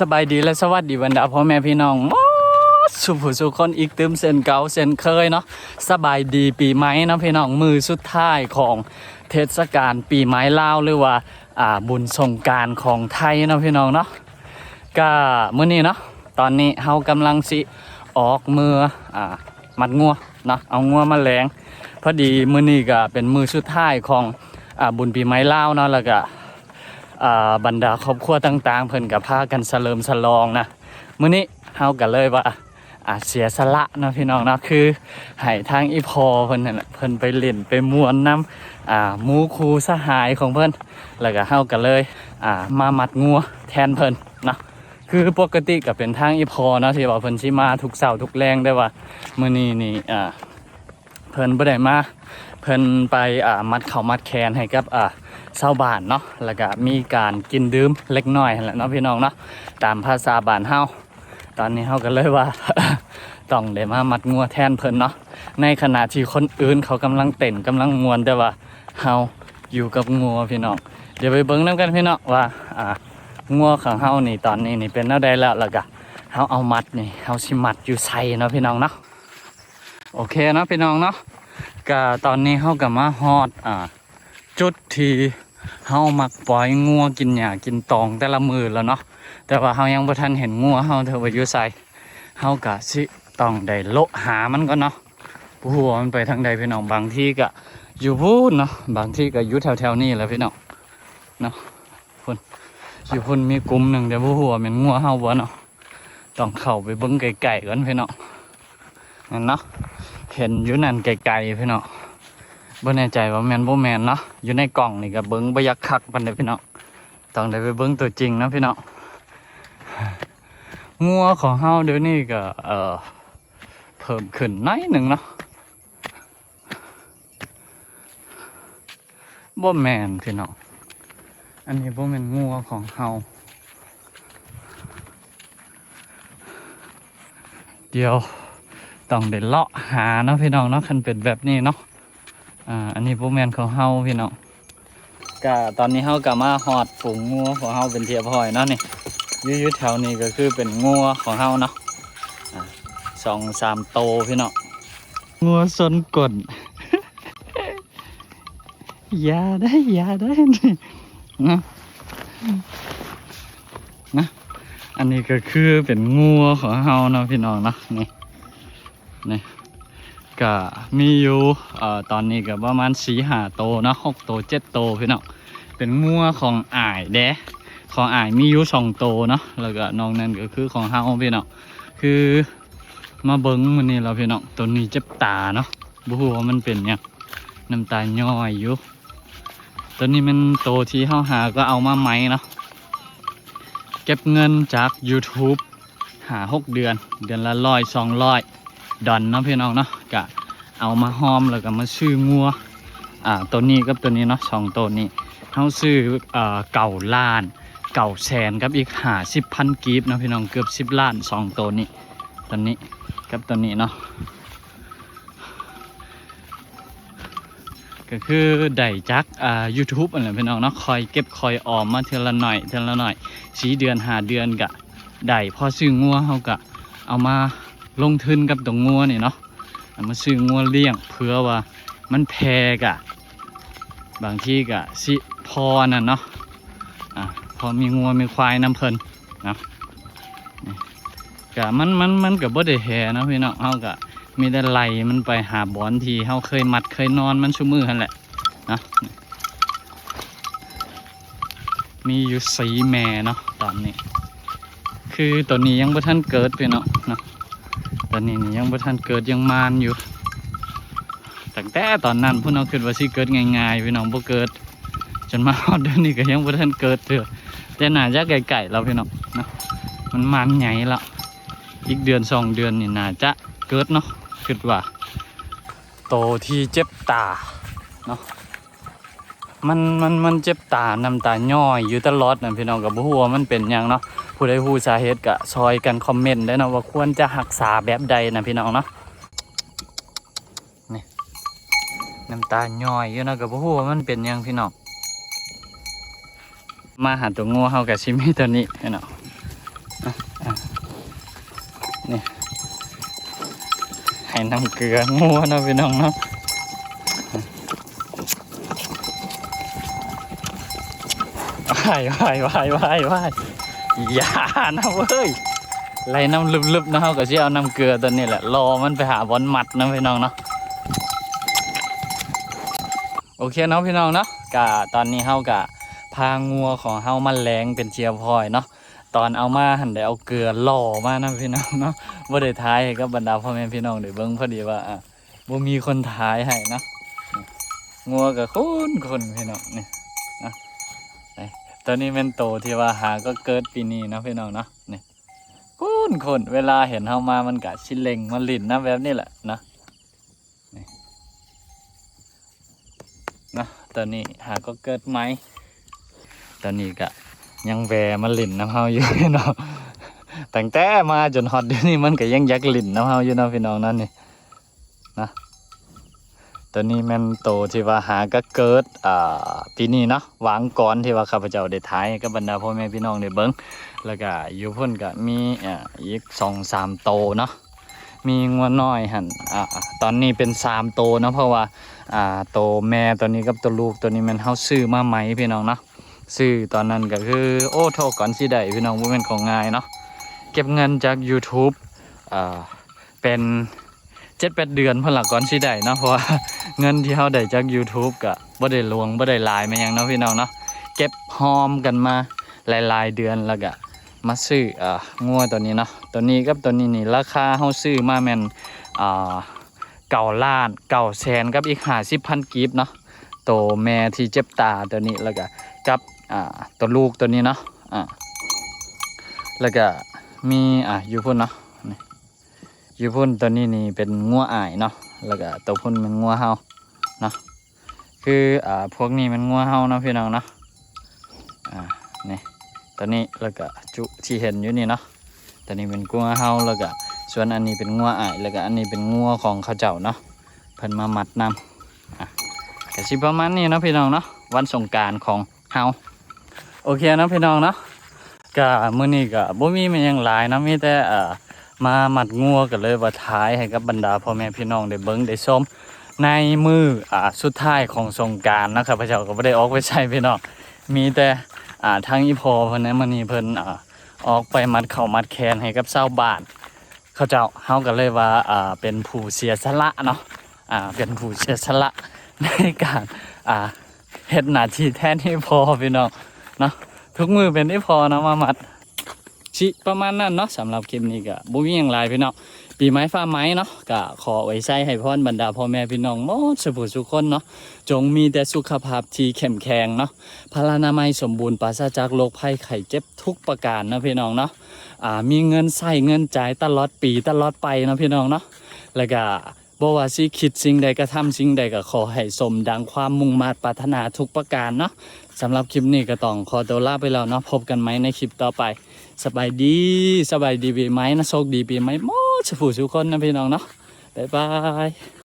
สบายดีและสวัสดีบรรดาพ่อแม่พี่น้องสุผู้สุคนอีกตึมเส้นเก่าเส้นเคยเนาะสบายดีปีใหม่นะพี่น้องมือสุดท้ายของเทศกาลปีใหม่ลาวหรือว่าอ่าบุญสงการของไทยนะพี่น้องเนาะก็มื้อนี้เนาะตอนนี้เฮากำลังสิออกมืออ่ามัดงัวเนาะเอางัวมาแลงพอดีมื้อนี้ก็เป็นมือสุดท้ายของอ่าบุญปีใหม่ลาวเนาะแล้วก็ บรรดาครอบครัวต่างๆ เพิ่นกับพากันสะเลิมสะลองนะมื้อนี้เฮากันเลยว่าอาเสียสละนะพี่น้องนะคือให้ทางอีพอเพิ่นนั่นแหละเพิ่นไปเล่นไปมวนน้ำอ่าหมูคูสหายของเพิ่นแล้วก็เฮากันเลยอ่ามามัดงัวแทนเพิ่นนะคือปกติก็เป็นทางอีพอเนาะที่ว่าเพิ่นสิมาทุกเสาร์ทุกแรงได้ว่ามื้อนี้นี่อ่าเพิ่นบ่ได้มาเพิ่นไปอ่ามัดเข้ามัดแคนให้กับอ่า เศร้าบ้านเนาะแล้วก็มีการกินดื่มเล็กน้อยนั่นแหละเนาะพี่น้องเนาะตามภาษาบ้านเฮาตอนนี้เฮาก็เลยว่า ต้องได้มามัดงัวแทนเพิ่นเนาะในขณะที่คนอื่นเขากำลังเต้นกำลังมวนแต่ว่าเฮาอยู่กับงัวพี่น้องเดี๋ยวไปเบิ่งนํกันพี่น้องว่าอ่างัวของเฮานี่ตอนนี้นี่เป็นแนวใดแล้วล้วก็เฮาเอามัดนี่เฮาสิมัดอยู่ไสเนาะพี่น้องเนาะโอเคเนาะพี่น้องเนาะก็ตอนนี้เฮาก็มาฮอดอ่าจุดที่ เฮามักปล่อยงัวกินหญ้ากินตองแต่ละมือแล้วเนาะแต่ว่าเฮายังบ่ทันเห็นงัวเฮาเธอว่อยู่ไสเฮาก็สิต้องได้โลหามันก่อนเนาะบ่ฮู้ว่ามันไปทางใดพี่น้องบางที่ก็อยู่พูนเนาะบางที่ก็อยู่แถวๆนี้แหละพี่น้องเนาะพุ่นอยู่พุ่นมีกลุ่มหนึ่งแต่บ่ฮู้ว่าแม่นงัวเฮาบ่เนาะต้องเข้าไปเบิ่งไกลๆก่อนพี่น้องนั่นเนาะเห็นอยู่นั่นไกลๆพี่น้อง บ่แน่ใจว่าแมนบ่แมนเนาะอยู่ในกล่องนี่ก็เบิ้งบ่ยักคักปานใดพี่น้องต้องได้ไปเบิ้งตัวจริงเนาะพี่น้องงัวของเฮาเดี๋ยวนี้ก็เอ่อเพิ่มขึ้นน้อยหนึ่งเนาะบ่แมนพี่น้องอันนี้บ่แมนงัวของเฮาเดี๋ยวต้องได้เลาะหาเนาะพี่น้องเนาะคันเป็นแบบนี้เนาะ อ่า อันนี้พวกแมนของเฮาพี่น้องก็ตอนนี้เฮากลับมาหอดฝูงงัวของเฮาเป็นเทียบพอยเนาะนี่ยืดแถวนี้ก็คือเป็นงัวของเฮาเนาะสองสามโตพี่น้องงัวสนกลอย่าได้อย่าได้นะนะอันนี้ก็คือเป็นงัวของเฮาเนาะพี่น้องเนาะนี่นี่ ก็มีอยู่เอ่อตอนนี้ก็ประมาณสี่ห้าโตเนาะหกโตเจ็ดโตพี่น้องเป็นงัวของอ่ายเด้ของอ่ายมีอยู่สองโตเนาะแล้วก็น้องนั่นก็คือของเฮาพี่น้องคือมาเบิ้งมันนี่เราพี่น้องตัวนี้เจ็บตาเนาะบ่ฮู้ว่ามันเป็นหยังน้ำตาย่อยอยู่ตัวนี้มันโตที่เฮาหาก็เอามาไหมเนาะเก็บเงินจาก YouTube หาหกเดือน เดือนละร้อยสองร้อย ดอนเนาะพี่น้องเนาะกะเอามาหอมแล้วก็มาซื้องัวอ่าตัวนี้กับตัวนี้เนาะสองตัวนี้เขาซื้ออ่าเก่าล้าน เก่าแสนกับอีกหาสิบพันกีบนะพี่น้องเกือบสิบล้านสองตัวนี้ตัวนี้กับตัวนี้เนาะก็คือได้จักอ่า YouTube อะไรพี่น้องเนาะคอยเก็บคอยออมมาเทละหน่อยเทละหน่อยสีเดือนหาเดือนกะได้พอซื้องัวเขากะเอามา ลงทุนกับตรงงัวนี่เนาะมาซื้องัวเลี้ยงเพื่อว่ามันแพงอะบางที่กะสิพอน่ะเนาะอะพอมีงัวมีควายน้ำเพลินนะกะมันมันมันกับบ่ได้แห่นะพี่น้องเฮากะมีแต่ไล่มันไปหาบอนทีเฮาเคยมัดเคยนอนมันชุมือหันแหละนะมีอยู่สีแม่เนาะตอนนี้ คือตัวนี้ยังบ่ทันเกิดพี่เนาะเนาะ ตอนนี้นี่ยังบ่ทันเกิดยังมานอยู่ตั้งแต่ตอนนั้นพวกน้องคิดว่าสิเกิดง่ายๆพี่น้องบ่เกิด จนมาฮอดเดือนนี้ก็ยังบ่ทันเกิดเถอะแต่น่าจะไกลๆแล้วพี่น้องเนาะมันมันใหญ่แล้วอีกเดือนสองเดือนนี่น่าจะเกิดเนาะคิดว่า โตที่เจ็บตาเนาะ มันมันมันเจ็บตาน้ำตาย่อยอยู่ตลอดนะพี่น้องกับบ่ฮู้ว่ามันเป็นยังเนาะผู้ใดผู้สาเหตุก็ซอยกันคอมเมนต์ได้เนาะว่าควรจะรักษาแบบใดนะพี่น้องเนาะนี่น้ำตาย่อยอยู่นะก็บ่ฮู้ว่ามันเป็นยังพี่น้องมาหาตัวงูเฮากับชิมีตัวนี้พี่น้องนี่ให้น้ำเกลืองัวเนะพี่น้องเนาะายว่ายว่ายว่ายว่ายอย่านะเว้ยไล่น้ำลึบๆนะเฮาก็สิเอาน้ำเกลือตัวนี้แหละรอมันไปหาบอลหมัดนะพี่น้องเนาะโอเคเนาะพี่น้องเนาะกะตอนนี้เฮากะพางัวของเฮามาแรงเป็นเจียวพลอยเนาะตอนเอามาหันได้เอาเกลือหล่อมานะพี่น้องเนาะบ่ได้ทายให้กับบรรดาพ่อแม่พี่น้องได้เบิ่งพอดีว่าอะบ่มีคนทายให้เนาะงัวกับคนคนพี่น้องเนี่นะไหน ตอนนี้เป็นโตที่ว่าหาก็เกิดปีนี้นะพี่น้องเนาะนี่คนคนเวลาเห็นเฮามามันกะชิเล็งมันลิ่นนะแบบนี้แหละนะนี่นะตอนนี้หาก็เกิดไหมตอนนี้กะยังแวมันลิ่นน้ำเฮาอยู่พี่น้องแตั้งแต่มาจนฮอตเดี๋ยวนี้มันก็ยังยักหลินน้ำเฮาอยู่นะพี่น้องนั่นนี่ ตัวนี้แมันโตที่ว่าหาก็เกิดอ่าปีนี้เนาะหวางก่อนที่ว่าข้าพเจ้าได้ท้ายกับบรรดาพ่อแม่พี่น้องได้เบิ้งแล้วก็อยู่พุ่นก็มีอ่าอีกสองสามโตเนาะมีงวน้อยหันอ่าตอนนี้เป็นสามโตเนาะเพราะว่าอ่าโตแม่ตัวนี้กับตัวลูกตัวนี้มันเฮาซื้อมาใหมพี่น้องเนาะซื้อตอนนั้นก็คือโอ้โทษก่อนสิได้พี่น้องบ่แม่นของง่ายเนาะเก็บเงินจาก YouTube อ่าเป็น เจ็ดแปดเดือนเพื่อหลักก่อนสิได้เนาะเพราะว่าเงินที่เขาได้จาก YouTube ก็บ่ได้ลวงบ่ได้ลายมายังเนาะพี่น้องเนาะเก็บหอมกันมาหลายๆเดือนแล้วก็มาซื้ออ่างัวตัวนี้เนาะตัวนี้กับตัวนี้นี่ราคาเฮาซื้อมาแม่นอ่าเก่าล้านเก่าแสนกับอีกห้าสิบพันกีบเนาะตัวแม่ที่เจ็บตาตัวนี้แล้วก็กับอ่าตัวลูกตัวนี้เนาะอ่าแล้วก็มีอะอยู่พุ่นเนาะ อยู่พุ่นตัวนี้นี่เป็นงัวอายเนาะแล้วก็ตัวพุ่นเป็นงัวเฮาเนาะคืออ่าพวกนี้มันงัวเฮาเนาะพี่น้องเนาะอ่านี่ตัวนี้แล้วก็จุที่เห็นอยู่นี่เนาะตัวนี้เป็นงัวเฮาแล้วก็ส่วนอันนี้เป็นงัวอายแล้วก็อันนี้เป็นงัวของเขาเจ้าเนาะเพิ่นมามัดนำอะก็สิประมาณนี้เนาะพี่น้องเนาะวันสงการของเฮาโอเคนะพี่น้องเนาะก็มื้อนี้ก็บ่มีมันยังหลายนะมีแต่เอ่อ มาหมัดงัวกันเลยว่าท้ายให้กับบรรดาพ่อแม่พี่น้องได้เบิ่งได้ชมในมืออ่าสุดท้ายของสงการนะครับพระเจ้าก็บ่ได้ออกไปใช้พี่น้องมีแต่อ่าทางอีพอเพิ่นนะมื้อนี้เพิ่นอ่าออกไปมัดเข่ามัดแขนให้กับชาวบ้านเขาเจ้าเฮาก็เลยว่าอ่าเป็นผู้เสียสละเนาะอ่าเป็นผู้เสียสละในการอ่าเฮ็ดหน้าที่แทนที่พอพี่น้องเนาะทุกมือเป็นได้พอนะมามัดิประมาณนั้นเนาะสำหรับคลิปนี้ก็บ่มีหยังหลายพี่น้องปีไม้ฟ้าไม้เนาะก็ขอไว้ใช้ให้พรบรรดาพ่อแม่พี่น้องหมดสุขสุขคนเนาะจงมีแต่สุขภาพที่เข้มแข็งเนาะพลานามัยสมบูรณ์ปราศจากโรคภัยไข้เจ็บทุกประการนะพี่น้องเนาะอ่ามีเงินใส่เงินจ่ายตลอดปีตลอดไปนะพี่น้องเนาะแล้วก็ บ่ว่าสิคิดสิ่งใดก็ทำสิ่งใดก็ขอให้สมดังความมุ่งมา่ปรารถนาทุกประการเนาะสำหรับคลิปนี้ก็ต้องขอตัวลาไปแล้วเนาะพบกันไหมในคลิปต่อไป สบายดีสบายดีปีไหมนะโชคดีปีไหมหมดสุขสุขคนนะพี่น้องเนาะบ๊ายบาย